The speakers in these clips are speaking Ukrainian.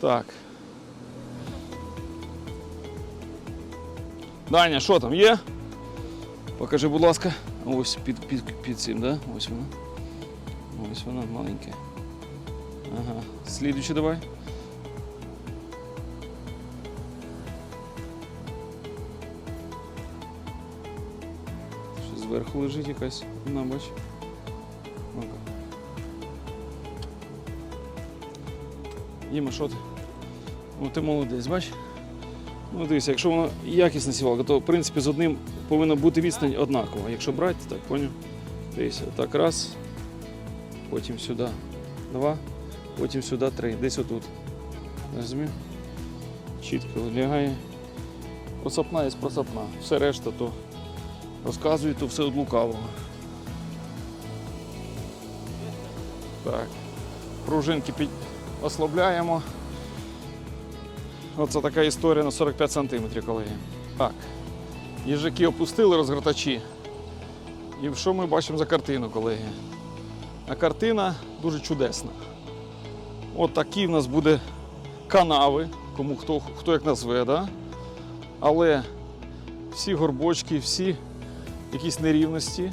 Так. Даня, що там є? Покажи, будь ласка. Ось під, під, під цим, да? Ось вона. Ось вона маленька. Ага. Слідуючи давай. Що зверху лежить якась. На, бач. Діма, що ти? Ну, ти молодець, бач? Ну, дивися, якщо воно якісна сівалка, то в принципі з одним повинна бути відстань однакова. Якщо брати, так, поняв? Дивися, так раз, потім сюди два, потім сюди три, десь отут. Розумів? Чітко лягає. Просапна є просапна. Все решта то розказую, то все від лукавого. Так. Пружинки під... ослабляємо. Оце така історія на 45 см, колеги. Так. Їжаки опустили розгортачі. І що ми бачимо за картину, колеги? А картина дуже чудесна. От такі в нас буде канави, кому хто, хто як назве, да? але всі горбочки, всі якісь нерівності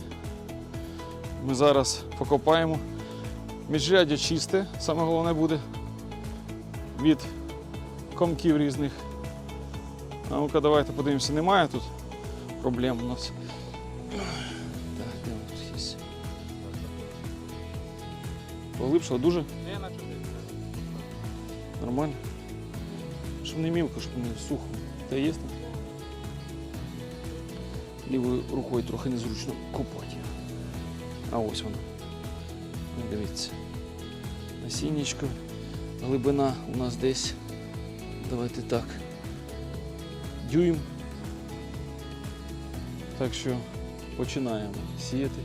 ми зараз покопаємо. Міжряддя чисте, саме головне буде від комків різних. А ну-ка, давайте подивимося, немає тут проблем у нас. Так, де тут є? Поглибшало дуже нормально. Щоб не мілко, щоб не сухо. Та є там? Лівою рукою трохи незручно копати. А ось воно. Дивіться. Насіннячко. Глибина у нас десь. Давайте так. Дюйм. Так що починаємо сіяти.